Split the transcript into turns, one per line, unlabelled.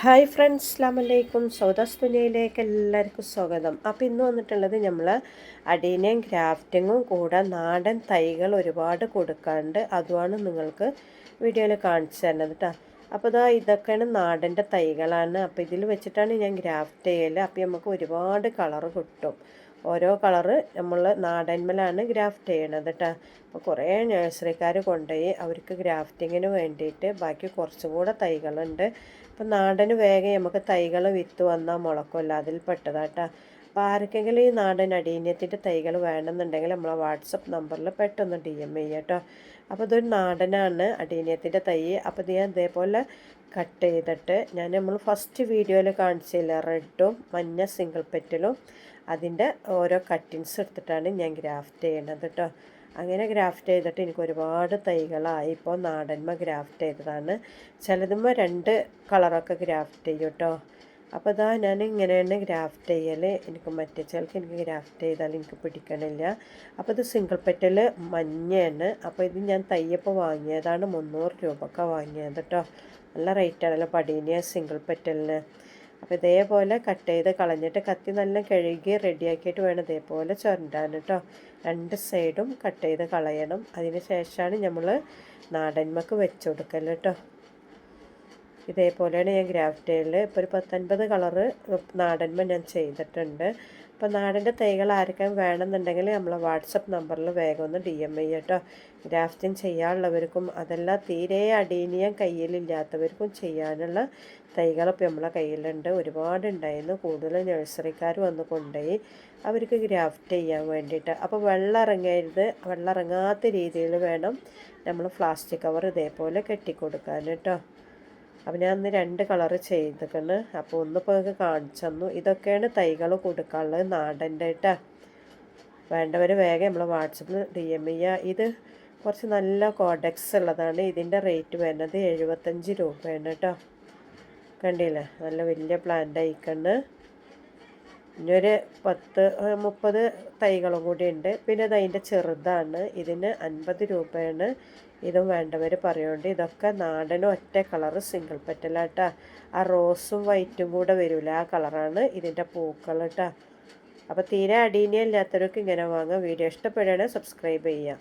Hi friends അസ്ലാമലൈക്കും സൗദാസ് ദുനിയയിലേക്ക് എല്ലാവർക്കും സ്വാഗതം. അപ്പോൾ ഇന്ന് വന്നിട്ടുള്ളത് നമ്മൾ അടീനയും ഗ്രാഫ്റ്റിങ്ങും കൂടെ നാടൻ തൈകൾ ഒരുപാട് കൊടുക്കാണ്ട് അതുമാണ് നിങ്ങൾക്ക് വീഡിയോയിൽ കാണിച്ചു തരുന്നത് കേട്ടോ. അപ്പോൾ ഇതാ ഇതൊക്കെയാണ് നാടന്റെ തൈകളാണ്. അപ്പോൾ ഇതിൽ വെച്ചിട്ടാണ് ഞാൻ ഗ്രാഫ്റ്റ് ചെയ്യൽ അപ്പോൾ നമുക്ക് ഒരുപാട് കളറ് കിട്ടും. ഓരോ കളറ് നമ്മൾ നാടൻമലാണ് ഗ്രാഫ്റ്റ് ചെയ്യണത് കേട്ടോ അപ്പോൾ കുറേ നഴ്സറിക്കാർ കൊണ്ടുപോയി അവർക്ക് ഗ്രാഫ്റ്റിങ്ങിന് വേണ്ടിയിട്ട് ബാക്കി കുറച്ചും കൂടെ തൈകളുണ്ട്. അപ്പോൾ നാടന് വേഗം നമുക്ക് തൈകൾ വിത്ത് വന്നാൽ മുളക്കുമല്ലോ അതിൽ പെട്ടതാട്ടാ അപ്പോൾ ആർക്കെങ്കിലും ഈ നാടൻ അടീന്യത്തിന്റെ തൈകൾ വേണമെന്നുണ്ടെങ്കിൽ നമ്മളെ വാട്സപ്പ് നമ്പറിൽ പെട്ടെന്ന് ഡി എം ചെയ്യാം കേട്ടോ അപ്പോൾ ഇതൊരു നാടനാണ് അടീന്യത്തിന്റെ തൈ. അപ്പോൾ ഇത് ഞാൻ ഇതേപോലെ കട്ട് ചെയ്തിട്ട് ഞാൻ നമ്മൾ ഫസ്റ്റ് വീഡിയോയിൽ കാണിച്ചില്ല റെഡും മഞ്ഞ സിംഗിൾ പെറ്റലും അതിന്റെ ഓരോ കട്ടിങ്സ് എടുത്തിട്ടാണ് ഞാൻ ഗ്രാഫ്റ്റ് ചെയ്യണത് കേട്ടോ അങ്ങനെ ഗ്രാഫ്റ്റ് ചെയ്തിട്ട് എനിക്ക് ഒരുപാട് തൈകളായി ഇപ്പോൾ നാടന്മ ഗ്രാഫ്റ്റ് ചെയ്തതാണ്. ചിലതുമ്പോൾ രണ്ട് കളറൊക്കെ ഗ്രാഫ്റ്റ് ചെയ്യും കേട്ടോ അപ്പോൾ ഇതാ ഞാൻ ഇങ്ങനെയാണ് ഗ്രാഫ്റ്റ് ചെയ്യൽ എനിക്ക് മറ്റേ ചിലക്ക് എനിക്ക് ഗ്രാഫ്റ്റ് ചെയ്താൽ എനിക്ക് പിടിക്കണില്ല. അപ്പോൾ ഇത് സിംഗിൾ പെറ്റൽ മഞ്ഞയാണ്. അപ്പോൾ ഇത് ഞാൻ തയ്യപ്പം വാങ്ങിയതാണ്. മുന്നൂറ് രൂപക്ക വാങ്ങിയത് കേട്ടോ നല്ല റേറ്റാണല്ലോ പടീനിയ സിംഗിൾ പെറ്റലിന്. അപ്പോൾ ഇതേപോലെ കട്ട് ചെയ്ത് കളഞ്ഞിട്ട് കത്തി നല്ല കഴുകി റെഡിയാക്കിയിട്ട് വേണം ഇതേപോലെ ചുരണ്ടാൻ കേട്ടോ രണ്ട് സൈഡും കട്ട് ചെയ്ത് കളയണം. അതിന് ശേഷമാണ് നമ്മൾ നാടന്മക്ക് വെച്ച് കൊടുക്കൽ കേട്ടോ ഇതേപോലെയാണ് ഞാൻ ഗ്രാഫ്റ്റ് ഇപ്പോൾ ഒരു പത്തൊൻപത് കളറ് നാടന്മ ഞാൻ ചെയ്തിട്ടുണ്ട്. അപ്പോൾ നാടിന്റെ തൈകൾ ആർക്കും വേണമെന്നുണ്ടെങ്കിൽ നമ്മളെ വാട്സപ്പ് നമ്പറിൽ വേഗം ഒന്ന് ഡി എം ഐ കേട്ടോ. ഗ്രാഫ്റ്റിംഗ് ചെയ്യാനുള്ളവർക്കും അതെല്ലാം തീരെ അടീനിയം കയ്യിലില്ലാത്തവർക്കും ചെയ്യാനുള്ള തൈകളൊക്കെ നമ്മളെ കയ്യിലുണ്ട്. ഒരുപാട് ഉണ്ടായിരുന്നു കൂടുതൽ നഴ്സറിക്കാർ വന്ന് കൊണ്ടുപോയി അവർക്ക് ഗ്രാഫ്റ്റ് ചെയ്യാൻ വേണ്ടിയിട്ട്. അപ്പോൾ വെള്ളം ഇറങ്ങരുത് വെള്ളം ഇറങ്ങാത്ത രീതിയിൽ വേണം നമ്മൾ പ്ലാസ്റ്റിക് കവർ ഇതേപോലെ കെട്ടിക്കൊടുക്കാൻ കേട്ടോ. അപ്പോൾ ഞാൻ അന്ന് രണ്ട് കളറ് ചെയ്തിട്ടുണ്ട്. അപ്പോൾ ഒന്നിപ്പോൾ നിങ്ങൾക്ക് കാണിച്ചു തന്നു. ഇതൊക്കെയാണ് തൈകൾ കൊടുക്കാനുള്ളത് നാടന്റെ കേട്ടോ വേണ്ടവർ വേഗം നമ്മൾ വാട്സപ്പിൽ ഡി എം ചെയ്യുക ഇത് കുറച്ച് നല്ല കോഡക്സ് ഉള്ളതാണ്. ഇതിന്റെ റേറ്റ് വരുന്നത് എഴുപത്തഞ്ച് രൂപയാണ് കേട്ടോ കണ്ടില്ലേ? നല്ല വലിയ പ്ലാന്റ് ആയിക്കണ്ട് ഇനിയൊരു പത്ത് മുപ്പത് തൈകളും കൂടി ഉണ്ട് പിന്നെ ഇത് അതിന്റെ ചെറുതാണ്. ഇതിന് അൻപത് രൂപയാണ് ഇതും വേണ്ടവർ പറയുന്നുണ്ട് ഇതൊക്കെ നാടനും ഒറ്റ കളറ് സിംഗിൾ പെറ്റലാട്ടാ ആ റോസും വൈറ്റും കൂടെ വരില്ല ആ കളറാണ് ഇതിന്റെ പൂക്കൾ കേട്ടോ അപ്പോൾ തീരെ അടീനിയല്ലാത്തവർക്ക് ഇങ്ങനെ വാങ്ങാം വീഡിയോ ഇഷ്ടപ്പെടുകയാണെങ്കിൽ സബ്സ്ക്രൈബ് ചെയ്യാം